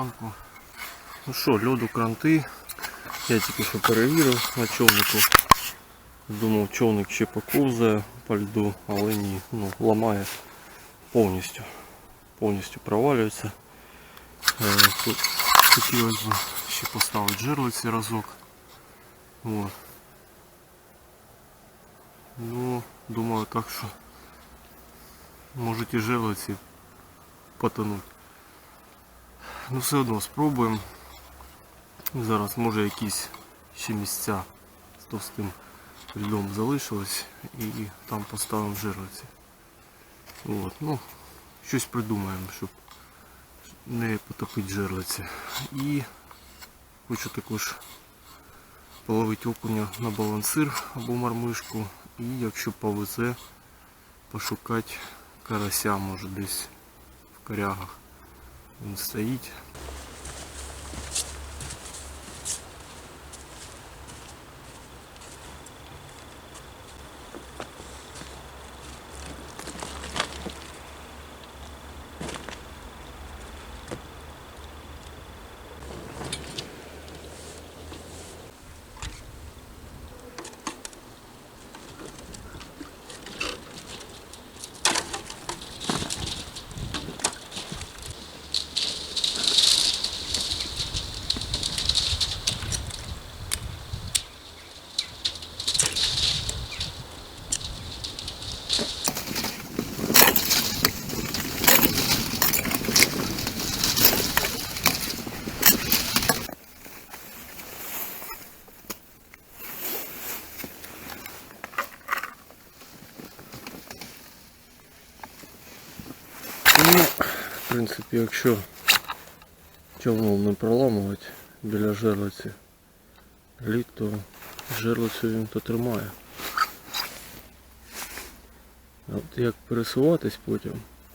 ранку. Ну що, льоду кранти. Я тільки що перевірив на човнику. Думав, човник ще поковзає по льду, але ні, ну, ламає повністю. Повністю провалюється. Е, Тут хотілося б ще поставити жерлиці разок. От. Ну, думаю так, що можуть і жерлиці потонуть. Ну все одно спробуємо. Зараз може якісь ще місця з товстим льдом залишилось і там поставимо жерлиці. От, ну, щось придумаємо, щоб не потопити жерлиці. І хочу також половити окуня на балансир або мармишку. І якщо повезе, пошукати карася, може десь в корягах. Він стоїть. Ну, в принципі, якщо човном не проламувати біля жерлиці лід, то жерлицю він то тримає. А от як пересуватись потім,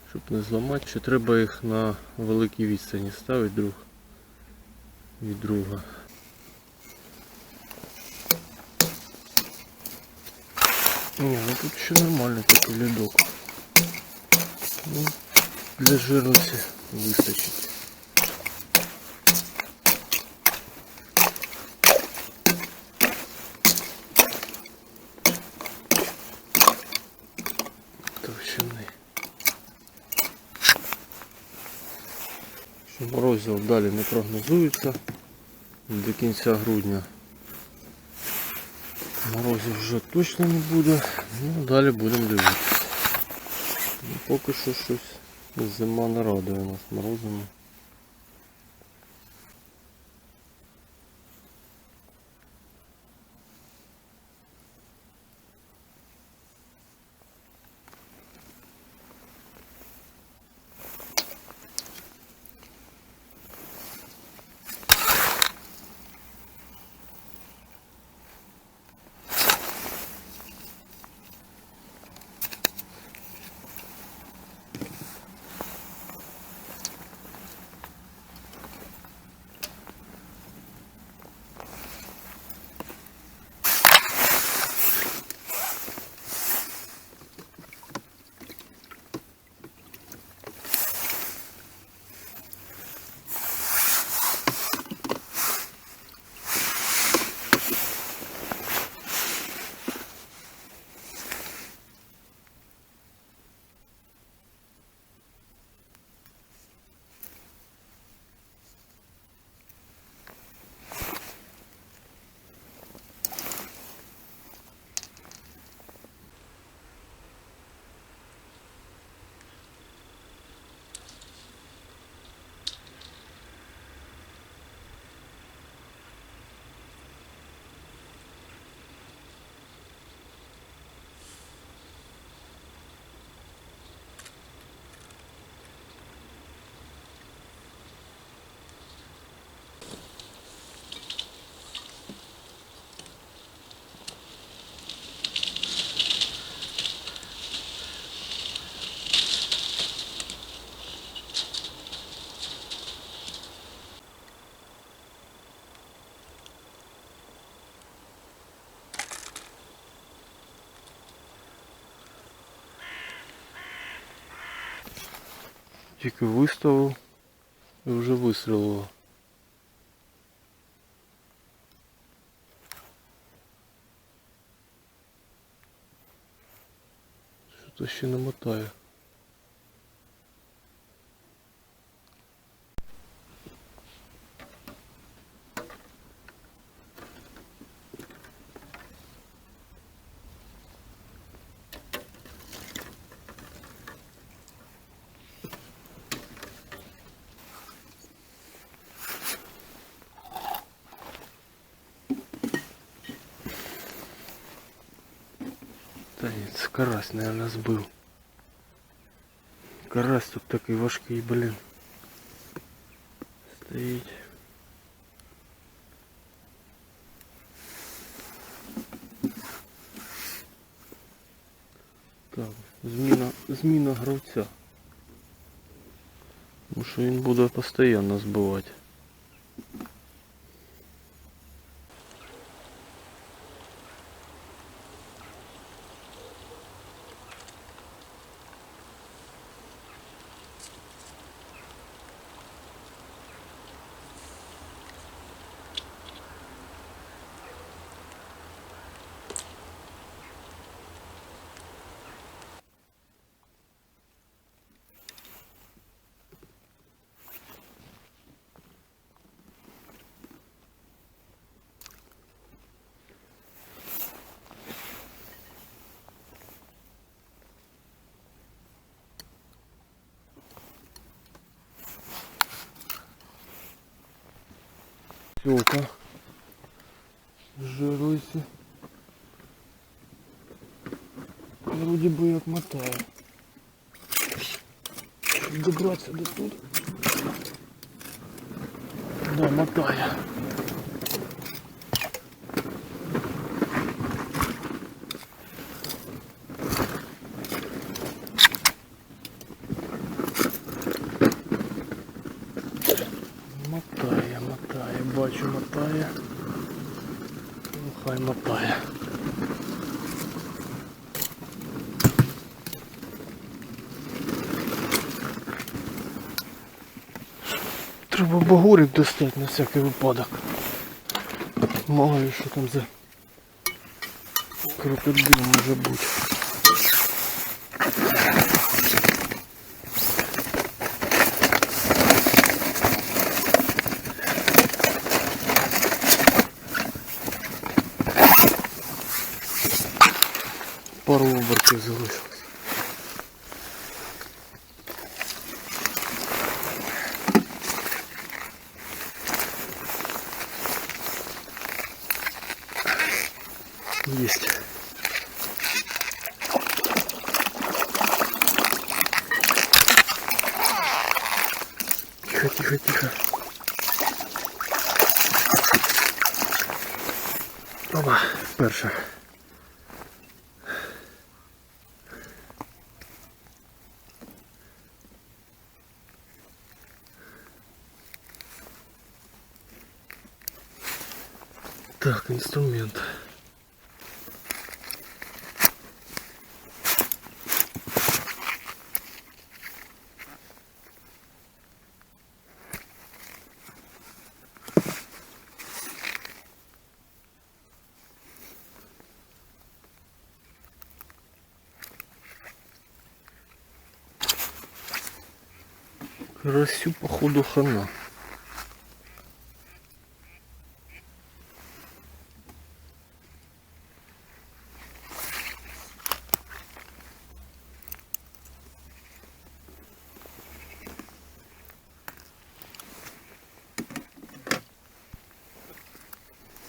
щоб не зламати, чи треба їх на великій відстані ставити друг від друга. Ні, ну тут ще нормальний такий лідок. Ну, для жирності вистачить. Товщини. Далі не прогнозується до кінця грудня. Морозів вже точно не буде. Ну, далі будемо дивитися. Ну, поки що щось зима не радує нас морозами. Тільки виставив І вже вистрілило. Що-то ще не це карась, наверное, збив. Карась тут такий важкий, блін. Стоїть. Так, зміна, зміна гравця. Тому що він буде постійно збивати. Сёка. Жируйся. Вроде бы як мотає. Щоб добратися до тут. Да, мотає. Мотає, мотає, бачу, мотає. Хай мотає. Треба багурик достати на всякий випадок. Мало що там за крокодил може бути. Перша. Так, инструмент. Карасю, походу, хана.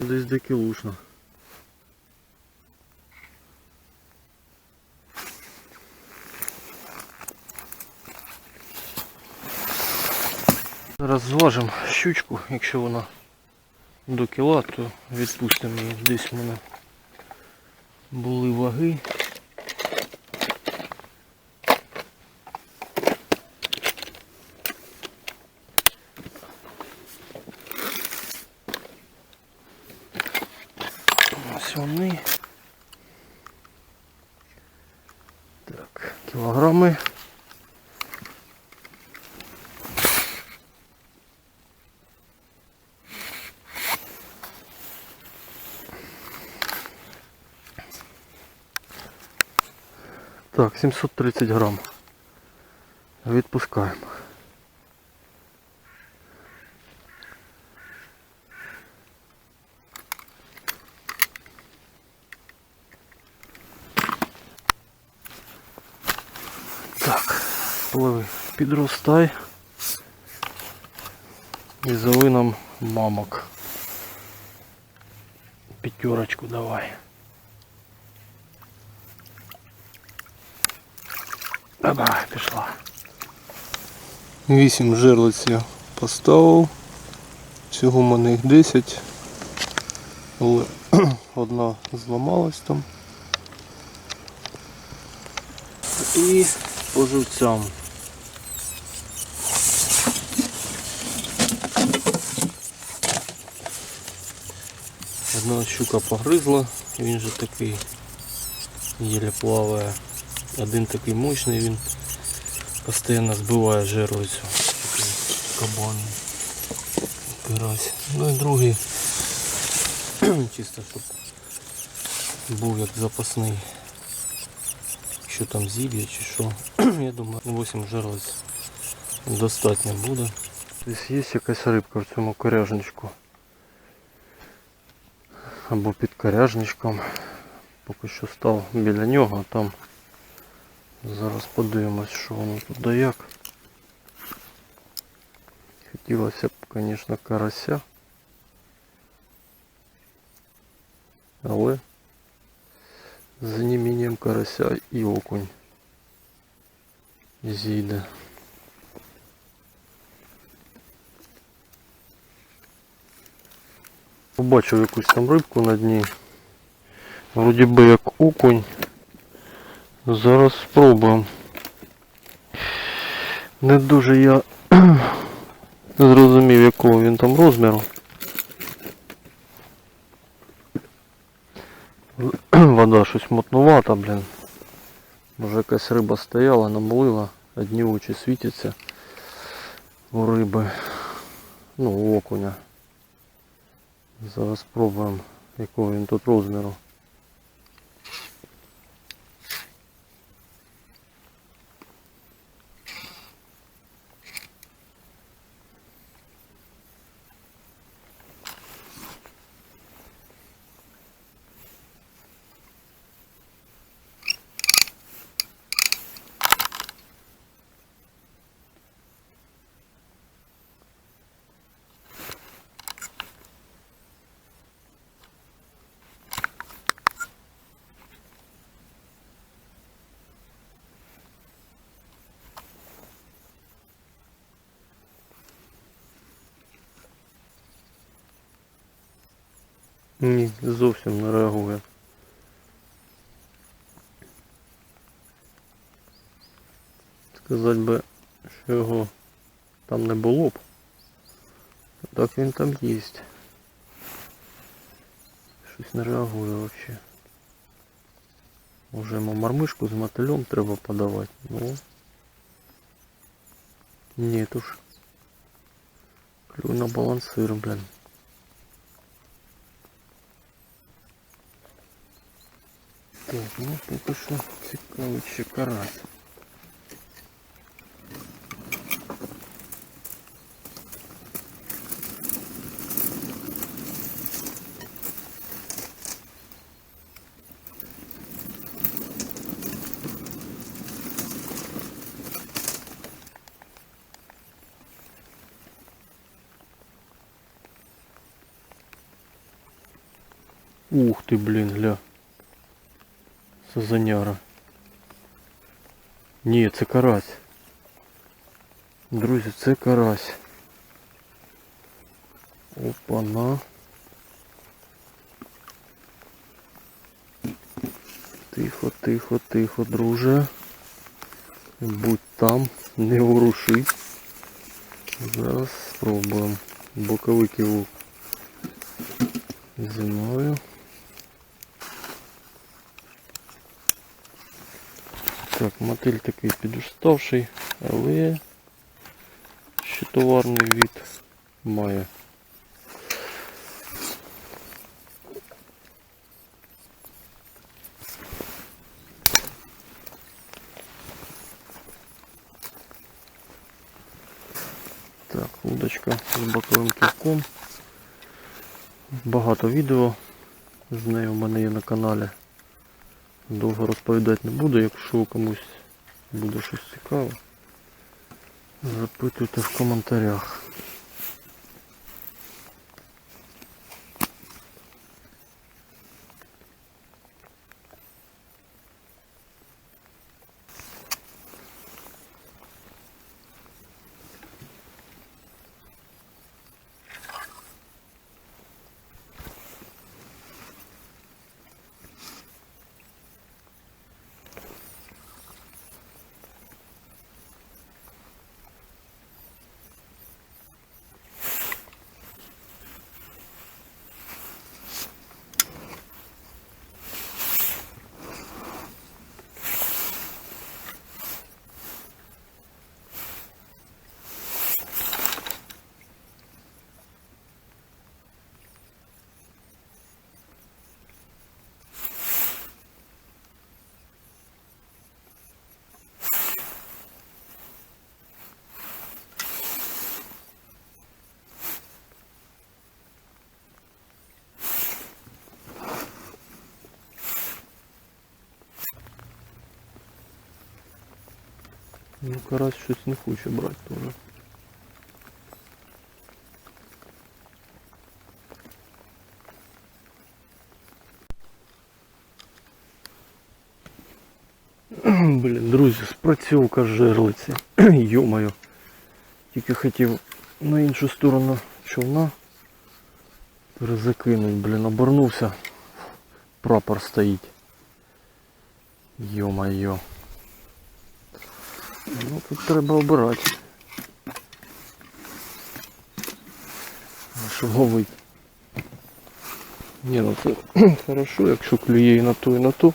Десь дики щучку, якщо вона до кіла, то відпустимо її. Десь в мене були ваги. Ось вони. Так, кілограми. Так, 730 грам. Відпускаємо. Так, пливи, підростай. І зови нам мамок. Пятерочку давай. Давай, пішла. Вісім жерлиць я поставив. Всього в мене їх 10. Але одна зламалась там. І по живцям. Одна щука погризла, він же такий єле плаває. Один такий мощний, він постійно збиває жерлицю. Такий кабан. Карась. Ну і другий чисто щоб був як запасний. Що там зілля чи що. Я думаю 8 жерлиць достатньо буде. Десь є якась рибка в цьому коряжничку. Або під коряжничком. Поки що став біля нього, а там зараз подивимось, що воно тут да як. Хотілося б, звісно, карася. Але за неимением карася і окунь зійде. Побачив якусь там рибку на дні. Вроді би як окунь. Зараз спробуємо. Не дуже я зрозумів якого він там розміру. Вода щось мотнувата, блін. Може якась риба стояла, намолила, одні очі світяться у риби. Ну, у окуня. Зараз спробуємо, якого він тут розміру. Ні, зовсім не реагує. Сказати би, що його там не було б. Так він там є. Щось не реагує взагалі. Уже йому мормишку з мотилем треба подавати. Ну. Ні, то ж. Клюй на балансир, блін. Так, ну поки що цікавий ще карась. Ух ты, блин, гля. Сазаняра. Ні, це карась. Друзі, це карась. Опа-на. Тихо, тихо, тихо, друже. Будь там, не воруши. Зараз спробуємо. Боковий кивок. Зимою. Так, мотиль такий підуставший, але ще товарний від має. Так, удочка з боковим ківком. Багато відео з нею в мене є на каналі. Довго розповідати не буду, якщо комусь буде щось цікаве. Запитуйте в коментарях. Ну, карась щось не хоче брати теж. Блін, друзі, спрацьовка жерлиці. Йомаю. Тільки хотів на іншу сторону човна перезакинуть, блін, обернувся. Прапор стоїть. Йо-майо. Ну тут треба обирати. А Що. Ні, ну це хорошо, якщо клює і на ту, і на ту.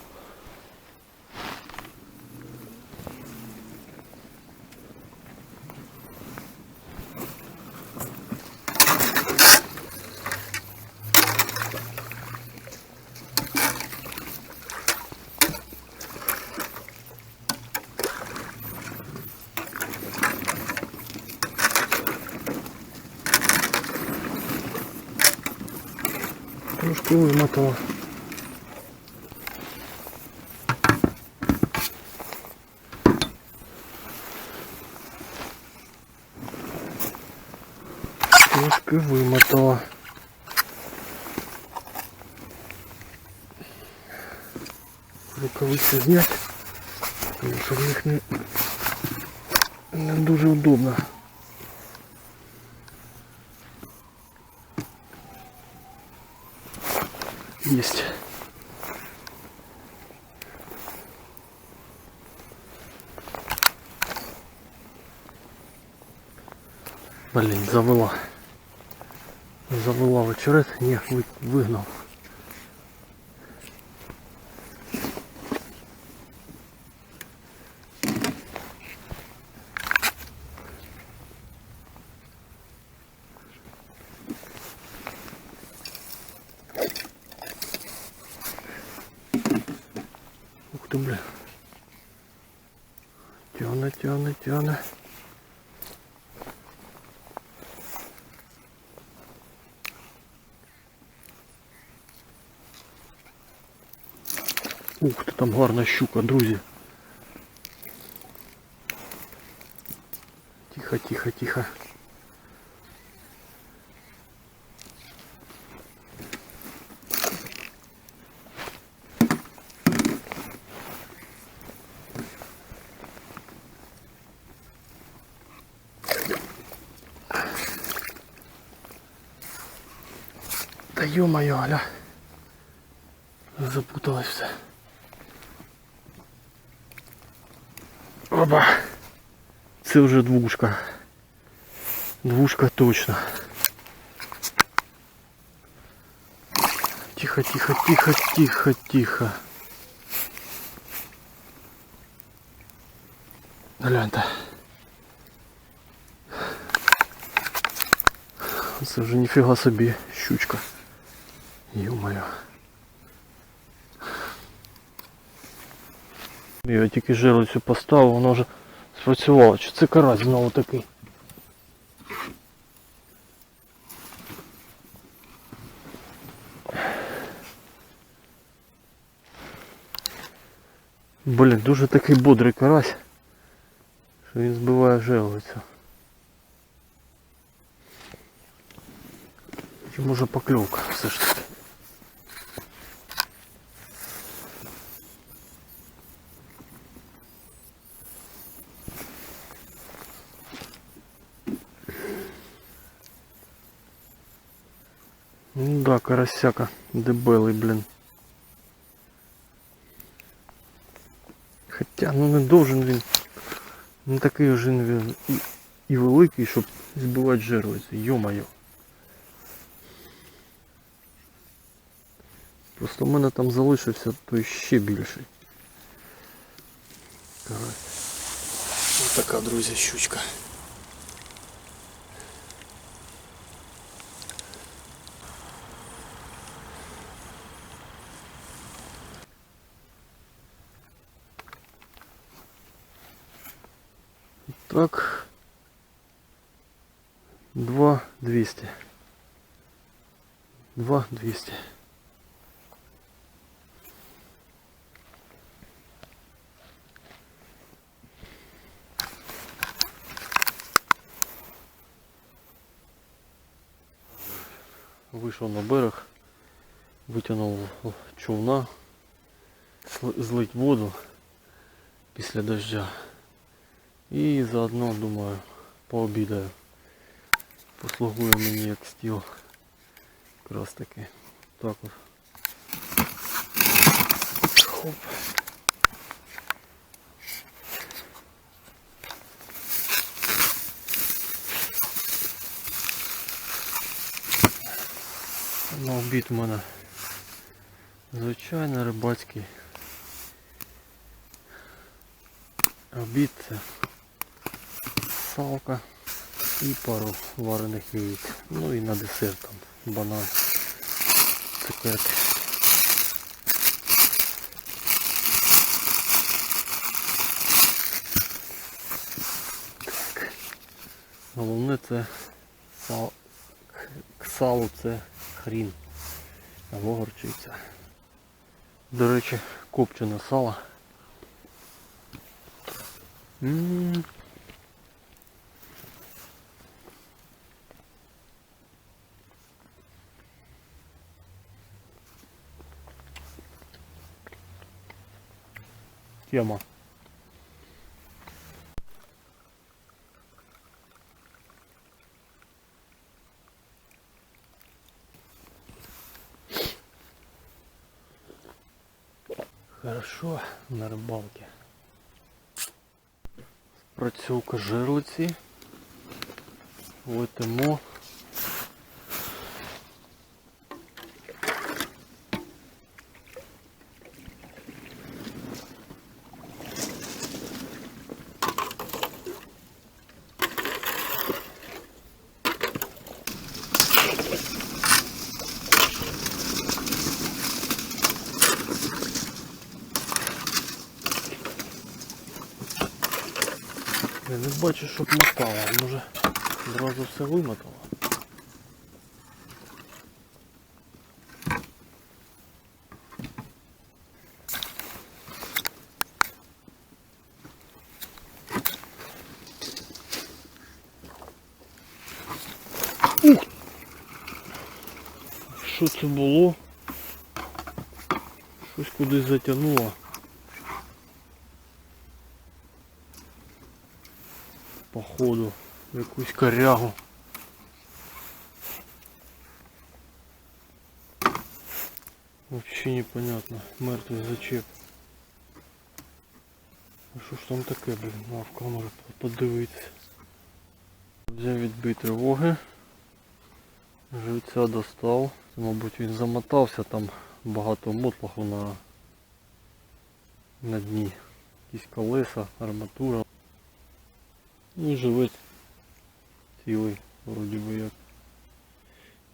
Трошки вимотала. Трошки вимотала. Рукавиці зняти, тому що в них не Завела в очерет, там гарна щука, друзі. Тихо, тихо, тихо. Да ё-моё, Аля. Запуталось все. Оба. Це вже двушка. Двушка точно. Тихо, тихо, тихо, тихо, тихо. Гляньте. Це вже ніфіга собі щучка. Ё-моё. Я тільки жирицю поставив, воно вже спрацювало. Чи це карась знову такий? Блін, дуже такий бодрий карась, що він збиває жерлицю. Чи може покльовка все ж таки. Ну да, карасяка дебелий, блін. Хоча, ну не должен він. Не такий вже він і, і великий, щоб збивати жерлицю. Йо-моє. Просто в мене там залишився той ще більший. Ось така, друзі, щучка. Так. Два двести. Два двести. Вийшов на берег, витягнув човна, злить воду після дождя. І заодно, думаю, пообідаю. Послугує мені як стіл. Якраз таки. Так от. Хоп. На обід у мене звичайно рибацький. Обід це салка і пару варених яєць. Ну і на десерт там банан, цукерки. Головне це сал... салу це хрін або горчиця. До речі, копчене сало. М, Тема. Хорошо на рибалці. Працювка жерлиці. Летимо. Бачу, щоб мотала. Може одразу все вимотало. Що це було? Щось кудись затягнуло. Походу якусь корягу. Вообще непонятно. Мертвий зачеп. А що ж там таке, блін? На в камеру подивитися. Взяв відбій тривоги. Живця достав. Мабуть він замотався, там багато мотлаху на, на дні. Якісь колеса, арматура. Ну, живець цілий, вроді би як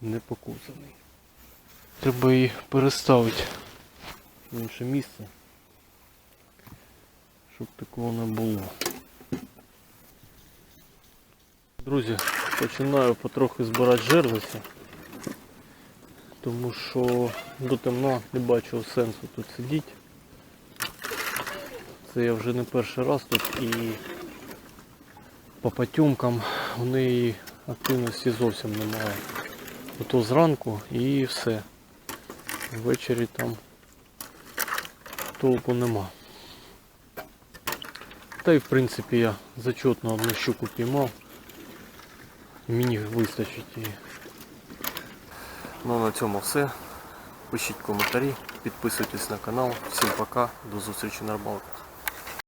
не покусаний. Треба її переставити в інше місце, щоб такого не було. Друзі, починаю потрохи збирати жерлиці, тому що до темна не бачу сенсу тут сидіти. Це я вже не перший раз тут і по потьомкам у неї активності зовсім немає. Ото зранку і все. Ввечері там толку нема. Та й в принципі я зачетно одну щуку піймав. Мені вистачить її. Ну на цьому все. Пишіть коментарі, підписуйтесь на канал. Всім пока, до зустрічі на рибалках.